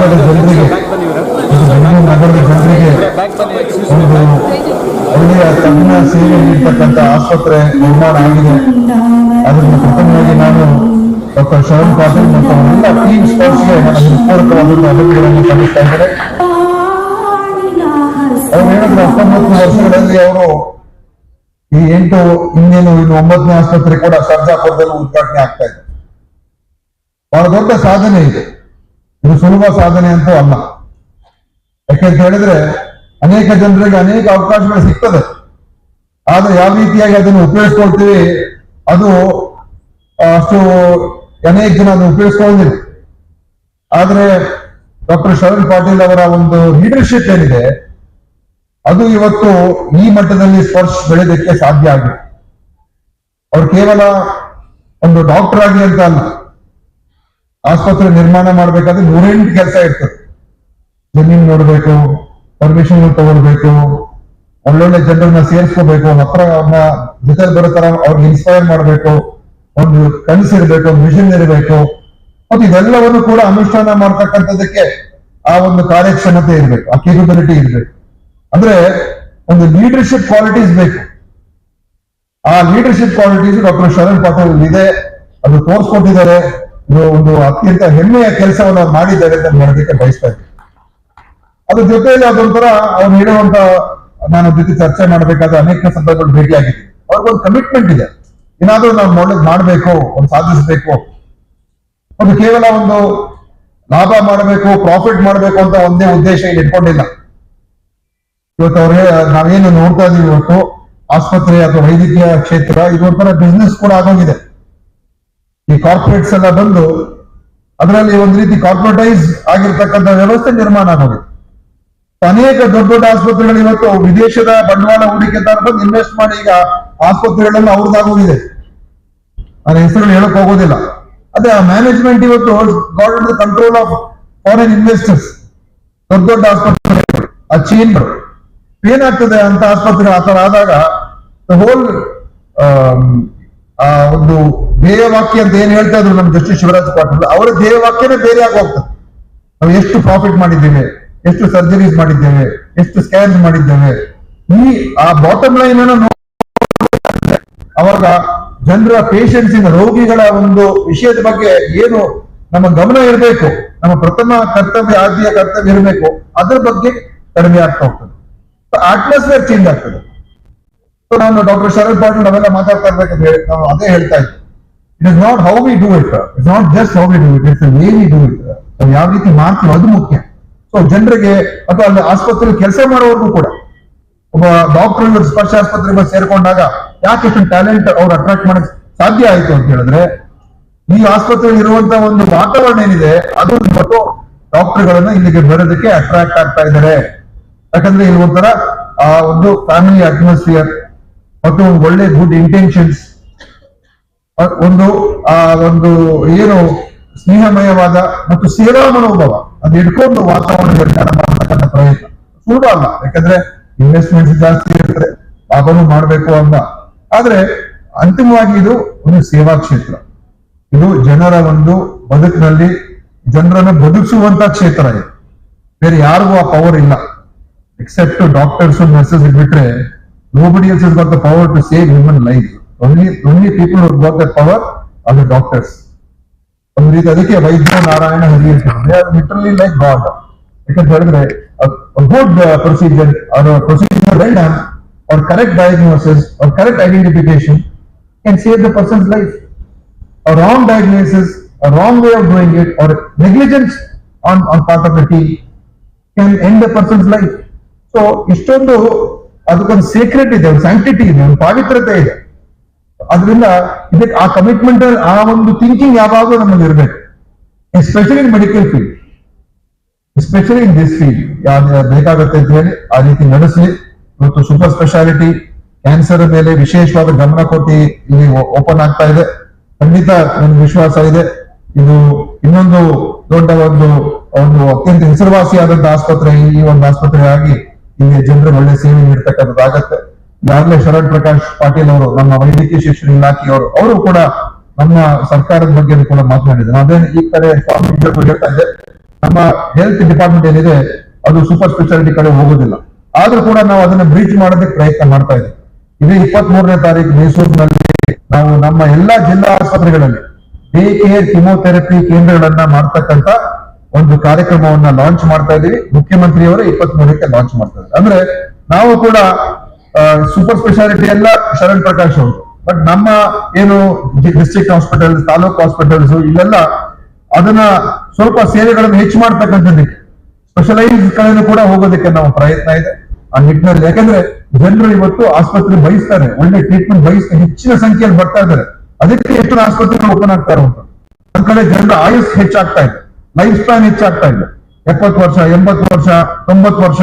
ಭಾಗದ ಜನರಿಗೆ ಬೆಂಗಳೂರು ನಗರದ ಜನರಿಗೆ ಒಂದು ಒಳ್ಳೆಯ ತಜ್ಞ ಸೇವೆ ನೀಡತಕ್ಕಂಥ ಆಸ್ಪತ್ರೆ ನಿರ್ಮಾಣ ಆಗಿದೆ. ಅದನ್ನು ಪ್ರಥಮವಾಗಿ ನಾನು ಡಾಕ್ಟರ್ ಶರಣ್ ಪಾಟೀಲ್ ಮತ್ತು ಎಲ್ಲ ಟೀಮ್ ಸ್ಪೋರ್ಟ್ಸ್ಗೆ ನನ್ನ ಹೃತ್ಪೂರ್ವಕವಾದಂತಹ ಅಭಿನಂದನೆಗಳನ್ನು ಸಲ್ಲಿಸ್ತಾ ಇದ್ದಾರೆ ಅವ್ರು ಹೇಳಿದ್ರು ಹತ್ತೊಂಬತ್ತು ವರ್ಷಗಳಲ್ಲಿ ಅವರು ಈ ಎಂಟು ಇನ್ನೇನು ಇನ್ನು ಒಂಬತ್ತನೇ ಆಸ್ಪತ್ರೆ ಕೂಡ ಸರ್ಜಾಪುರದಲ್ಲಿ ಉದ್ಘಾಟನೆ ಆಗ್ತಾ ಇದೆ. ಬಹಳ ದೊಡ್ಡ ಸಾಧನೆ ಇದೆ. ಇದು ಸುಲಭ ಸಾಧನೆ ಅಂತೂ ಅಲ್ಲ. ಯಾಕೆಂತ ಹೇಳಿದ್ರೆ ಅನೇಕ ಜನರಿಗೆ ಅನೇಕ ಅವಕಾಶಗಳು ಸಿಗ್ತದೆ. ಆದ್ರೆ ಯಾವ ರೀತಿಯಾಗಿ ಅದನ್ನು ಉಪಯೋಗಿಸ್ಕೊಳ್ತೀವಿ? ಅದು ಅಷ್ಟು ಅನೇಕ ಜನ ಅದನ್ನು ಉಪಯೋಗಿಸ್ಕೊಂಡಿದೆ ಆದ್ರೆ ಡಾಕ್ಟರ್ ಶರಣ್ ಪಾಟೀಲ್ ಅವರ ಒಂದು ಲೀಡರ್ಶಿಪ್ ಏನಿದೆ, ಅದು ಇವತ್ತು ಈ ಮಟ್ಟದಲ್ಲಿ ಸ್ಪರ್ಶ ಬೆಳೆದಕ್ಕೆ ಸಾಧ್ಯ ಆಗಿದೆ. ಅವ್ರು ಕೇವಲ ಒಂದು ಡಾಕ್ಟರ್ ಆಗಿ ಅಂತ ಅಲ್ಲ. ಆಸ್ಪತ್ರೆ ನಿರ್ಮಾಣ ಮಾಡ್ಬೇಕಾದ್ರೆ ನೂರೆಂಟು ಕೆಲಸ ಇರ್ತದೆ. ಜಮೀನ್ ನೋಡ್ಬೇಕು ಪರ್ಮಿಷನ್ ತಗೊಳ್ಬೇಕು, ಒಳ್ಳೊಳ್ಳೆ ಜನರನ್ನ ಸೇರಿಸ್ಕೋಬೇಕು, ಹತ್ರ ಅವ್ರನ್ನ ಜೊತೆ ಬರೋ ತರ ಅವ್ರಿಗೆ ಇನ್ಸ್ಪೈರ್ ಮಾಡ್ಬೇಕು ಒಂದು ಕನ್ಸ್ ಇರಬೇಕು ಮಿಷನ್ ಇರಬೇಕು. ಮತ್ತು ಇದೆಲ್ಲವನ್ನು ಕೂಡ ಅನುಷ್ಠಾನ ಮಾಡ್ತಕ್ಕಂಥದ್ದಕ್ಕೆ ಆ ಒಂದು ಕಾರ್ಯಕ್ಷಮತೆ ಇರಬೇಕು, ಆ ಕೇಪಬಿಲಿಟಿ ಇರಬೇಕು. ಅಂದ್ರೆ ಒಂದು ಲೀಡರ್ಶಿಪ್ ಕ್ವಾಲಿಟೀಸ್ ಬೇಕು. ಆ leadership qualities doctor Sharan Patil ಇದೆ, ಅದು ತೋರಿಸ್ಕೊಟ್ಟಿದ್ದಾರೆ. ಒಂದು ಅತ್ಯಂತ ಹೆಮ್ಮೆಯ ಕೆಲಸವನ್ನು ಮಾಡಿದ್ದಾರೆ ಅಂತ ಹೇಳೋದಕ್ಕೆ ಬಯಸ್ತಾ ಇದ್ದೀನಿ. ಅದ್ರ ಜೊತೆಯಲ್ಲಿ ಅದೊಂಥರ ಅವ್ರು ಹೇಳುವಂತ ನಾನು ಜೊತೆ ಚರ್ಚೆ ಮಾಡಬೇಕಾದ ಅನೇಕ ಸಂದರ್ಭಗಳು ಭೇಟಿಯಾಗಿದ್ದೀನಿ ಅವ್ರಿಗೊಂದು ಕಮಿಟ್ಮೆಂಟ್ ಇದೆ. ಏನಾದ್ರೂ ನಾವು ಒಳ್ಳೇದು ಮಾಡಬೇಕು ಒಂದು ಸಾಧಿಸಬೇಕು ಅದು ಕೇವಲ ಒಂದು ಲಾಭ ಮಾಡಬೇಕು ಪ್ರಾಫಿಟ್ ಮಾಡಬೇಕು ಅಂತ ಒಂದೇ ಉದ್ದೇಶ ಇಲ್ಲಿ ಇಟ್ಕೊಂಡಿಲ್ಲ. ಇವತ್ತು ಅವ್ರೇ ನಾವೇನು ನೋಡ್ತಾ ಇದೀವಿ ಇವತ್ತು, ಆಸ್ಪತ್ರೆ ಅಥವಾ ವೈದ್ಯಕೀಯ ಕ್ಷೇತ್ರ, ಇದೊಂಥರ ಬಿಸ್ನೆಸ್ ಕೂಡ ಆಗೋಗಿದೆ. ಈ ಕಾರ್ಪೊರೇಟ್ಸ್ ಎಲ್ಲ ಬಂದು ಅದರಲ್ಲಿ ಒಂದು ರೀತಿ ಕಾರ್ಪೊರೇಟೈಸ್ ಆಗಿರ್ತಕ್ಕಂಥ ವ್ಯವಸ್ಥೆ ನಿರ್ಮಾಣ ಆಗೋಗಿದೆ ಅನೇಕ ದೊಡ್ಡ ದೊಡ್ಡ ಆಸ್ಪತ್ರೆಗಳು ಇವತ್ತು ವಿದೇಶದ ಬಂಡವಾಳ ಹೂಡಿಕೆದಾರ ಬಂದು ಇನ್ವೆಸ್ಟ್ ಮಾಡಿ ಈಗ ಆಸ್ಪತ್ರೆಗಳೆಲ್ಲ ಅವ್ರದ್ದಾಗೋಗಿದೆ ಅವರ ಹೆಸರುಗಳು ಹೇಳಕ್ ಹೋಗೋದಿಲ್ಲ. ಅದೇ ಮ್ಯಾನೇಜ್ಮೆಂಟ್ ಇವತ್ತು got the control of foreign investors ದೊಡ್ಡ ದೊಡ್ಡ ಆಸ್ಪತ್ರೆಗಳು. ಆ ಚೀನ್ಗಳು ಏನಾಗ್ತದೆ ಅಂತ ಆಸ್ಪತ್ರೆ ಆತರ ಆದಾಗ ಹೋಲ್ ಆ, ಒಂದು ಧ್ಯೇಯವಾಕ್ಯ ಅಂತ ಏನ್ ಹೇಳ್ತಾ ಇದ್ರು ನಮ್ಮ ಜಸ್ಟಿಸ್ ಶಿವರಾಜ್ ಪಾಟೀಲ್, ಅವರ ಧ್ಯೇಯವಾಕ್ಯನೇ ಬೇರೆ ಆಗಿ ನಾವು ಎಷ್ಟು ಪ್ರಾಫಿಟ್ ಮಾಡಿದ್ದೇವೆ, ಎಷ್ಟು ಸರ್ಜರೀಸ್ ಮಾಡಿದ್ದೇವೆ, ಎಷ್ಟು ಸ್ಕ್ಯಾನ್ಸ್ ಮಾಡಿದ್ದೇವೆ, ಈ, ಆ ಬಾಟಮ್ ಲೈನ್ ಅನ್ನು ಅವಾಗ ಜನರ ಪೇಷನ್ಸ್ ಇಂದ ರೋಗಿಗಳ ಒಂದು ವಿಷಯದ ಬಗ್ಗೆ ಏನು ನಮ್ಮ ಗಮನ ಇರಬೇಕು, ನಮ್ಮ ಪ್ರಥಮ ಕರ್ತವ್ಯ ಆದ್ಯ ಕರ್ತವ್ಯ ಇರಬೇಕು, ಅದ್ರ ಬಗ್ಗೆ ಕಡಿಮೆ ಆಗ್ತಾ ಹೋಗ್ತದೆ. ಅಟ್ಮಾಸ್ಫಿಯರ್ ಚೇಂಜ್ ಆಗ್ತದೆ. ನಾನು ಡಾಕ್ಟರ್ ಶರದ್ ಪಾಟೀಲ್ ನಾವೆಲ್ಲ ಮಾತಾಡ್ತಾ ಇರ್ಬೇಕಂತ ಹೇಳಿ, ನಾವು ಅದೇ ಹೇಳ್ತಾ it is not how we do it it's not just how we do it it's way we do it ನಾವು ಯಾವ ರೀತಿ ಮಾಡ್ತೀವಿ ಅದು ಮುಖ್ಯ. ಸೊ ಜನರಿಗೆ ಅಥವಾ ಅಲ್ಲಿ ಆಸ್ಪತ್ರೆಯಲ್ಲಿ ಕೆಲಸ ಮಾಡೋರ್ಗೂ ಕೂಡ, ಒಬ್ಬ ಡಾಕ್ಟರ್ ಸ್ಪರ್ಶ ಆಸ್ಪತ್ರೆಗೆ ಬಂದು ಸೇರ್ಕೊಂಡಾಗ ಯಾಕೆ ಇಷ್ಟು ಟ್ಯಾಲೆಂಟ್ ಅವ್ರು ಅಟ್ರಾಕ್ಟ್ ಮಾಡಕ್ ಸಾಧ್ಯ ಆಯ್ತು ಅಂತ ಹೇಳಿದ್ರೆ, ಈ ಆಸ್ಪತ್ರೆಯಲ್ಲಿ ಇರುವಂತ ಒಂದು ವಾತಾವರಣ ಏನಿದೆ, ಅದು ಇವತ್ತು ಡಾಕ್ಟರ್ಗಳನ್ನ ಇಲ್ಲಿಗೆ ಬರೋದಕ್ಕೆ ಅಟ್ರಾಕ್ಟ್ ಆಗ್ತಾ ಇದ್ದಾರೆ. ಯಾಕಂದ್ರೆ ಇಲ್ಲಿ ಒಂಥರ, ಆ ಒಂದು ಫ್ಯಾಮಿಲಿ ಅಟ್ಮಾಸ್ಫಿಯರ್ ಮತ್ತು ಒಳ್ಳೆ ಗುಡ್ ಇಂಟೆನ್ಷನ್ಸ್ ಒಂದು, ಆ, ಒಂದು ಏನು ಸ್ನೇಹಮಯವಾದ ಮತ್ತು ಸೇವಾ ಮನೋಭಾವ. ಅದು ಇಟ್ಕೊಂಡು ವಾತಾವರಣ ನಿರ್ಮಾಣ ಮಾಡತಕ್ಕಂಥ ಪ್ರಯತ್ನ. ಸುಲಭ ಅಲ್ಲ. ಯಾಕಂದ್ರೆ ಇನ್ವೆಸ್ಟ್ಮೆಂಟ್ ಜಾಸ್ತಿ ಇರ್ತದೆ. ಲಾಭನೂ ಮಾಡಬೇಕು ಅಂತ. ಆದ್ರೆ ಅಂತಿಮವಾಗಿ ಇದು ಒಂದು ಸೇವಾ ಕ್ಷೇತ್ರ. ಇದು ಜನರ ಒಂದು ಬದುಕಿನಲ್ಲಿ ಜನರನ್ನು ಬದುಕಿಸುವಂತ ಕ್ಷೇತ್ರ ಇದು. ಬೇರೆ ಯಾರಿಗೂ ಆ ಪವರ್ ಇಲ್ಲ. ಎಕ್ಸೆಪ್ಟ್ ಡಾಕ್ಟರ್ಸ್ ನರ್ಸಸ್ ಬಿಟ್ರೆ Nobody else is got the power to save human life only only people got the power are the doctors ಒಂದು ರೀತಿ ಅದಕ್ಕೆ ವೈದ್ಯ ನಾರಾಯಣ ಹರಿ ಇರ್ತಾರೆ ಲಿಟರಲಿ ಲೈಕ್ ಗಾಡ್ ಯಾಕಂತ ಹೇಳಿದ್ರೆ ಗುಡ್ ಪ್ರೊಸೀಜರ್ ಅವರ procedure well done or correct diagnosis or correct identification can save the person's life. A wrong diagnosis, a wrong way of doing it, or negligence on, on part of the team can end the person's life. So ಇಷ್ಟೊಂದು ಅದಕ್ಕೊಂದು secret ಇದೆ, ಒಂದು sanctity ಇದೆ, ಒಂದು ಪಾವಿತ್ರತೆ ಇದೆ. ಅದರಿಂದ ಇದಕ್ಕೆ ಆ ಕಮಿಟ್ಮೆಂಟ್ ಆ ಒಂದು ಥಿಂಕಿಂಗ್ ಯಾವಾಗಲೂ ನಮ್ಮಲ್ಲಿ ಇರಬೇಕು. Especially in medical field especially in this field ಯಾವ್ದು ಬೇಕಾಗುತ್ತೆ ಅಂತ ಹೇಳಿ ಆ ರೀತಿ ನಡೆಸಿ ಇವತ್ತು ಸೂಪರ್ ಸ್ಪೆಷಾಲಿಟಿ ಕ್ಯಾನ್ಸರ್ ಮೇಲೆ ವಿಶೇಷವಾದ ಗಮನ ಕೊಟ್ಟು ಇಲ್ಲಿ ಓಪನ್ ಆಗ್ತಾ ಇದೆ. ಖಂಡಿತ ನನ್ಗೆ ವಿಶ್ವಾಸ ಇದೆ. ಇದು ಇನ್ನೊಂದು ದೊಡ್ಡ ಒಂದು ಒಂದು ಅತ್ಯಂತ ಹೆಸರುವಾಸಿಯಾದಂತಹ ಆಸ್ಪತ್ರೆ ಈ ಒಂದು ಆಸ್ಪತ್ರೆ ಆಗಿ ಇಲ್ಲಿ ಜನರು ಒಳ್ಳೆ ಸೇವೆ ನೀಡ್ತಕ್ಕಂಥದ್ದಾಗತ್ತೆ ಈಗಾಗಲೇ ಶರಣ್ ಪ್ರಕಾಶ್ ಪಾಟೀಲ್ ಅವರು, ನಮ್ಮ ವೈದ್ಯಕೀಯ ಶಿಕ್ಷಣ ಇಲಾಖೆಯವರು, ಅವರು ಕೂಡ ನಮ್ಮ ಸರ್ಕಾರದ ಬಗ್ಗೆ ಕೂಡ ಮಾತನಾಡಿದ್ರು. ಅದೇ ಈ ಕಡೆ ಹೇಳ್ತಾ ಇದ್ದೆ. ನಮ್ಮ ಹೆಲ್ತ್ ಡಿಪಾರ್ಟ್ಮೆಂಟ್ ಏನಿದೆ, ಅದು ಸೂಪರ್ ಸ್ಪೆಷಾಲಿಟಿ ಕಡೆ ಹೋಗೋದಿಲ್ಲ. ಆದ್ರೂ ಕೂಡ ನಾವು ಅದನ್ನ ಬ್ರೀಚ್ ಮಾಡೋದಕ್ಕೆ ಪ್ರಯತ್ನ ಮಾಡ್ತಾ ಇದ್ದೀವಿ ಇದೇ ಇಪ್ಪತ್ತ್ ಮೂರನೇ ತಾರೀಕು ಮೈಸೂರಿನಲ್ಲಿ ನಾವು ನಮ್ಮ ಎಲ್ಲಾ ಜಿಲ್ಲಾ ಆಸ್ಪತ್ರೆಗಳಲ್ಲಿ ಡೇ ಕೇರ್ ಕಿಮೋಥೆರಪಿ ಕೇಂದ್ರಗಳನ್ನ ಮಾಡ್ತಕ್ಕಂತ ಒಂದು ಕಾರ್ಯಕ್ರಮವನ್ನ ಲಾಂಚ್ ಮಾಡ್ತಾ ಇದೀವಿ. ಮುಖ್ಯಮಂತ್ರಿಯವರು ಇಪ್ಪತ್ತ್ ಮೂರಕ್ಕೆ ಲಾಂಚ್ ಮಾಡ್ತಾರೆ ಅಂದ್ರೆ ನಾವು ಕೂಡ ಸೂಪರ್ ಸ್ಪೆಷಾಲಿಟಿ ಎಲ್ಲ ಶರಣ್ ಪ್ರಕಾಶ್ ಅವರು. ಬಟ್ ನಮ್ಮ ಏನು ಡಿಸ್ಟ್ರಿಕ್ಟ್ ಹಾಸ್ಪಿಟಲ್ ತಾಲೂಕ್ ಹಾಸ್ಪಿಟಲ್ಸ್ ಇಲ್ಲೆಲ್ಲ ಅದನ್ನ ಸ್ವಲ್ಪ ಸೇವೆಗಳನ್ನು ಹೆಚ್ಚು ಮಾಡ್ತಕ್ಕಂಥದ್ದಕ್ಕೆ ಸ್ಪೆಷಲೈಸ್ ಕಡೆನೂ ಕೂಡ ಹೋಗೋದಕ್ಕೆ ನಮ್ಮ ಪ್ರಯತ್ನ ಇದೆ. ಆ ನಿಟ್ಟಿನಲ್ಲಿ. ಯಾಕಂದ್ರೆ ಜನರು ಇವತ್ತು ಆಸ್ಪತ್ರೆ ಬಯಸ್ತಾರೆ. ಒಳ್ಳೆ ಟ್ರೀಟ್ಮೆಂಟ್ ಬಯಸ್ತಾರೆ. ಹೆಚ್ಚಿನ ಸಂಖ್ಯೆಯಲ್ಲಿ ಬರ್ತಾ ಇದ್ದಾರೆ. ಅದಕ್ಕೆ ಎಷ್ಟು ಆಸ್ಪತ್ರೆಗಳು ಓಪನ್ ಆಗ್ತಾ ಇರುವಂತ ಕಡೆ ಜನರ ಆಯುಸ್ ಹೆಚ್ಚಾಗ್ತಾ ಇದೆ. ಲೈಫ್ ಸ್ಪ್ಯಾನ್ ಹೆಚ್ಚಾಗ್ತಾ ಇದೆ. ಎಪ್ಪತ್ತು ವರ್ಷ ಎಂಬತ್ತು ವರ್ಷ ತೊಂಬತ್ತು ವರ್ಷ.